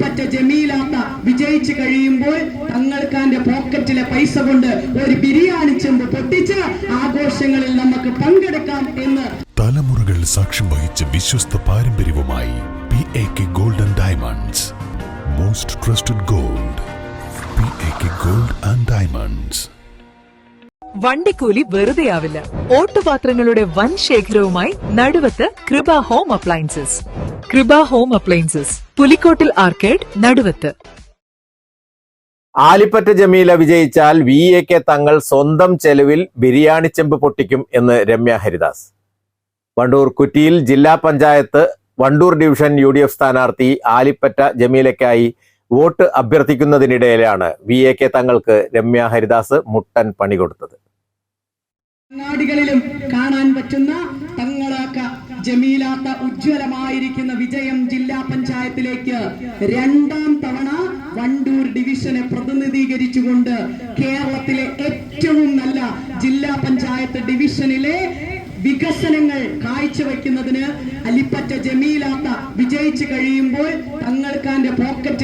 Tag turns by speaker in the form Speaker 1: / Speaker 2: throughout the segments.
Speaker 1: അലിപ്പറ്റ ജമീലാത്ത വിജയിച്ചു കഴിയുമ്പോൾ തങ്ങൾക്കാന്റെ പോക്കറ്റിലെ പൈസ കൊണ്ട് ഒരു ബിരിയാണി ചെമ്പ് പൊട്ടിച്ച് ആഘോഷങ്ങളിൽ നമുക്ക് പങ്കെടുക്കാം എന്ന്.
Speaker 2: തലമുറകൾ സാക്ഷ്യം വഹിച്ച വിശ്വസ്ത പാരമ്പര്യവുമായി P A K golden diamonds most trusted gold P A K gold and diamonds
Speaker 3: വണ്ടിക്കൂലി വെറുതെയാവില്ല. ഓട്ടുപാത്രങ്ങളുടെ വൻ ശേഖരവുമായി Naduvath Kripa home appliances Kripa home appliances Pulikkottil arcade Naduvath.
Speaker 4: Alipatta Jameela വിജയിച്ചാൽ വി എ കെ തങ്ങൾ സ്വന്തം ചെലവിൽ ബിരിയാണി ചെമ്പ് പൊട്ടിക്കും എന്ന് രമ്യ ഹരിദാസ്. വണ്ടൂർ കുറ്റിയിൽ ജില്ലാ panchayat Wandoor division U D F സ്ഥാനാർത്ഥി ആലിപ്പറ്റ ജമീലയ്ക്കായി വോട്ട് അഭ്യർത്ഥിക്കുന്നതിനിടയിലാണ് വി എ കെ തങ്ങൾക്ക് രമ്യ ഹരിദാസ് മുട്ടൻ പണി കൊടുത്തത്.
Speaker 1: കാണാൻ പറ്റുന്ന തങ്ങളാക്ക ജമീലാത്ത ഉജ്ജ്വലമായിരിക്കുന്ന വിജയം ജില്ലാ പഞ്ചായത്തിലേക്ക് രണ്ടാം തവണ വണ്ടൂർ ഡിവിഷനെ പ്രതിനിധീകരിച്ചുകൊണ്ട് കേരളത്തിലെ ഏറ്റവും നല്ല ജില്ലാ പഞ്ചായത്ത് ഡിവിഷനിലെ വികസനങ്ങൾ കാഴ്ചവെക്കുന്നതിന് അലിപ്പറ്റ ജമീലാത്ത വിജയിച്ചു കഴിയുമ്പോൾ തങ്ങൾക്കാന്റെ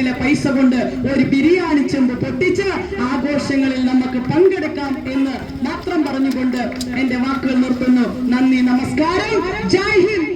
Speaker 1: പോക്കറ്റിലെ പൈസ കൊണ്ട് ഒരു ബിരിയാണി ചെമ്പ് പൊട്ടിച്ച് ആഘോഷങ്ങളിൽ നമുക്ക് പങ്കെടുക്കാം എന്ന് മാത്രം പറഞ്ഞുകൊണ്ട് എന്റെ വാക്കുകൾ നിർത്തുന്നു. നന്ദി നമസ്കാരം. ജയ് ഹിന്ദ്.